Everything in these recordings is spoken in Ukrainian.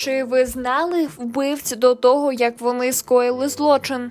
Чи ви знали вбивць до того, як вони скоїли злочин?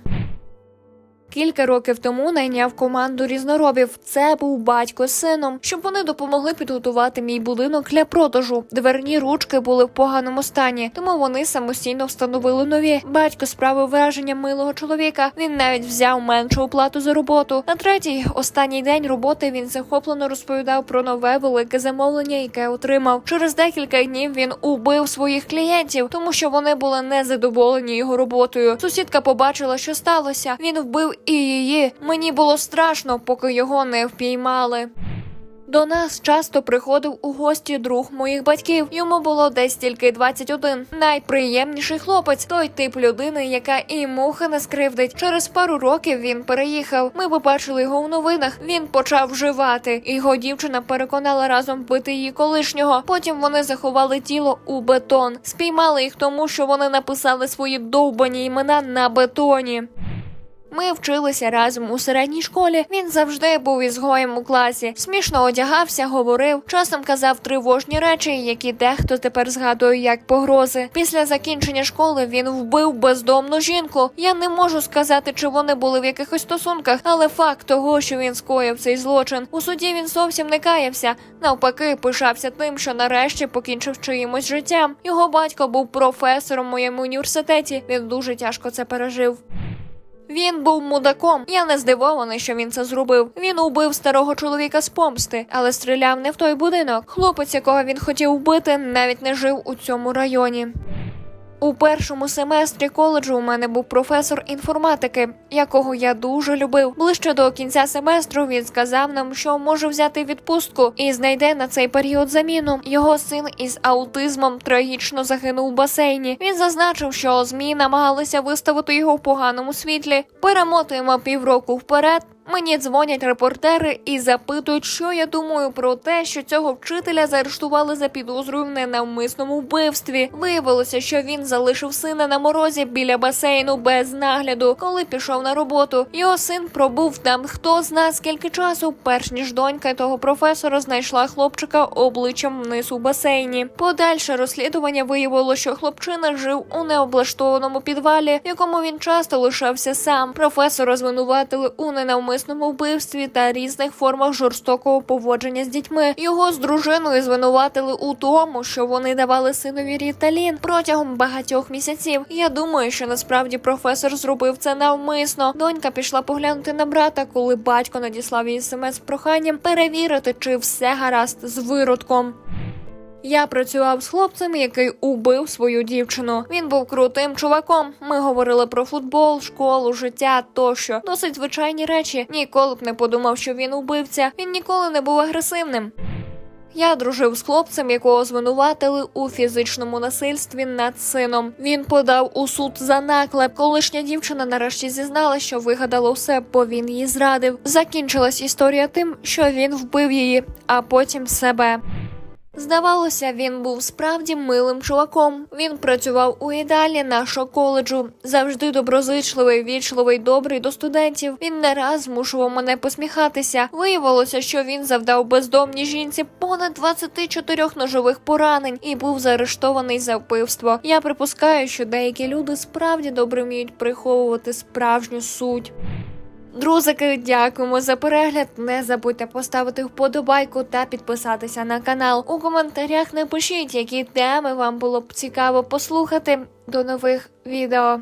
Кілька років тому найняв команду різноробів. Це був батько з сином, щоб вони допомогли підготувати мій будинок для продажу. Дверні ручки були в поганому стані, тому вони самостійно встановили нові. Батько справив враження милого чоловіка. Він навіть взяв меншу оплату за роботу. На третій останній день роботи він захоплено розповідав про нове велике замовлення, яке отримав. Через декілька днів він убив своїх клієнтів, тому що вони були незадоволені його роботою. Сусідка побачила, що сталося. Він вбив і її. Мені було страшно, поки його не впіймали. До нас часто приходив у гості друг моїх батьків. Йому було десь тільки 21. Найприємніший хлопець, той тип людини, яка і мухи не скривдить. Через пару років він переїхав. Ми побачили його у новинах. Він почав вживати. Його дівчина переконала разом вбити її колишнього. Потім вони заховали тіло у бетон. Спіймали їх тому, що вони написали свої довбані імена на бетоні. Ми вчилися разом у середній школі. Він завжди був ізгоєм у класі. Смішно одягався, говорив, часом казав тривожні речі, які дехто тепер згадує як погрози. Після закінчення школи він вбив бездомну жінку. Я не можу сказати, чи вони були в якихось стосунках, але факт того, що він скоїв цей злочин. У суді він зовсім не каявся. Навпаки, пишався тим, що нарешті покінчив чиїмось життям. Його батько був професором у моєму університеті. Він дуже тяжко це пережив. Він був мудаком. Я не здивований, що він це зробив. Він убив старого чоловіка з помсти, але стріляв не в той будинок. Хлопець, якого він хотів вбити, навіть не жив у цьому районі. У першому семестрі коледжу у мене був професор інформатики, якого я дуже любив. Ближче до кінця семестру він сказав нам, що може взяти відпустку і знайде на цей період заміну. Його син із аутизмом трагічно загинув у басейні. Він зазначив, що змі намагалися виставити його в поганому світлі. Перемотуємо півроку вперед. Мені дзвонять репортери і запитують, що я думаю про те, що цього вчителя заарештували за підозрою в ненавмисному вбивстві. Виявилося, що він залишив сина на морозі біля басейну без нагляду, коли пішов на роботу. Його син пробув там хто зна скільки часу, перш ніж донька того професора знайшла хлопчика обличчям вниз у басейні. Подальше розслідування виявило, що хлопчина жив у необлаштованому підвалі, в якому він часто лишався сам. Професора звинуватили у ненавмисному вбивстві та різних формах жорстокого поводження з дітьми. Його з дружиною звинуватили у тому, що вони давали синові ріталін протягом багатьох місяців. Я думаю, що насправді професор зробив це навмисно. Донька пішла поглянути на брата, коли батько надіслав їй смс проханням перевірити, чи все гаразд з виродком. Я працював з хлопцем, який убив свою дівчину. Він був крутим чуваком. Ми говорили про футбол, школу, життя тощо. Досить звичайні речі. Ніколи б не подумав, що він убивця. Він ніколи не був агресивним. Я дружив з хлопцем, якого звинуватили у фізичному насильстві над сином. Він подав у суд за наклеп. Колишня дівчина нарешті зізнала, що вигадала все, бо він її зрадив. Закінчилась історія тим, що він вбив її, а потім себе. Здавалося, він був справді милим чуваком. Він працював у їдальні нашого коледжу, завжди доброзичливий, вічливий, добрий до студентів. Він не раз змушував мене посміхатися. Виявилося, що він завдав бездомній жінці понад 24 ножових поранень і був заарештований за вбивство. Я припускаю, що деякі люди справді добре вміють приховувати справжню суть. Друзики, дякуємо за перегляд. Не забудьте поставити вподобайку та підписатися на канал. У коментарях напишіть, які теми вам було б цікаво послухати. До нових відео.